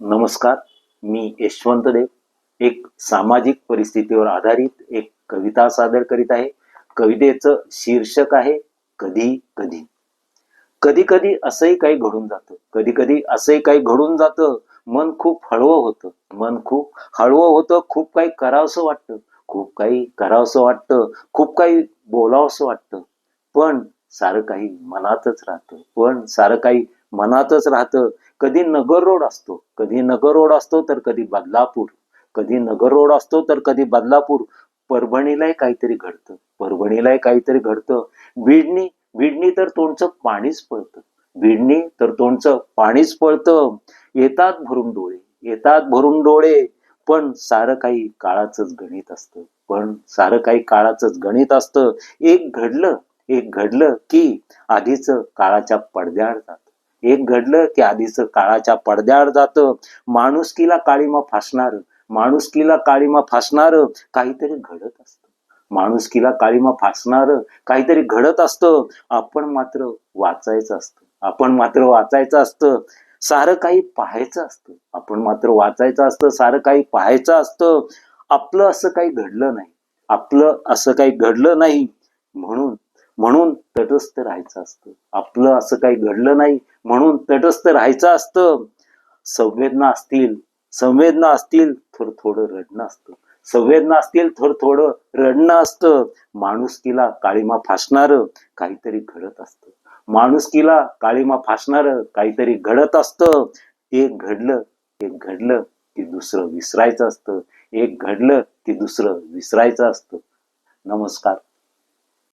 नमस्कार मी यशवंत देव एक सामाजिक परिस्थितीवर आधारित एक कविता सादर करीत आहे. कवितेचं शीर्षक आहे कधी कधी. कधी कधी असंही काही घडून जातं. कधी कधी असंही काही घडून जातं. मन खूप हळवं होतं. मन खूप हळवं होतं खूप काही करावंसं वाटतं. खूप काही करावंसं वाटतं. खूप काही बोलावंसं वाटतं. पण सारं काही मनातच राहतं. पण सारं काही मनातच राहतं. कधी नगर रोड असतो कधी नगर रोड असतो तर कधी बदलापूर कधी नगर रोड असतो तर कधी बदलापूर. परभणीलाही काहीतरी घडतं परभणीलाही काहीतरी घडतं. बीडनी बीडनी तर तोंडचं पाणीच पळतं. बीडनी तर तोंडचं पाणीच पळतं. येतात भरून डोळे येतात भरून डोळे पण सारं काही काळाचंच गणित असतं. पण सारं काही काळाचंच गणित असतं. एक घडलं एक घडलं की आधीच काळाच्या पडद्याआड जातं. एक घडलं की आधीच काळाच्या पडद्याआड जातं. माणुसकीला काळीमा फासणार माणुसकीला काळीमा फासणार काहीतरी घडत असतं. माणुसकीला काळीमा फासणार काहीतरी घडत असतं. आपण मात्र वाचायचं असतं. आपण मात्र वाचायचं असतं. सारं काही पाहायचं असतं. आपण मात्र वाचायचं असतं. सारं काही पाहायचं असतं. आपलं असं काही घडलं नाही. आपलं असं काही घडलं नाही. म्हणून म्हणून तटस्थ राहायचं असतं. आपलं असं काही घडलं नाही म्हणून तटस्थ राहायचं असतं. संवेदना असतील संवेदना असतील तर थोडं रडणं असतं. संवेदना असतील थोड थोडं रडणं असतं. माणुसकीला काळीमा फासणार काहीतरी घडत असतं. माणुसकीला काळीमा फासणार काहीतरी घडत असतं. एक घडलं एक घडलं की दुसरं विसरायचं असतं. एक घडलं की दुसरं विसरायचं असतं. नमस्कार.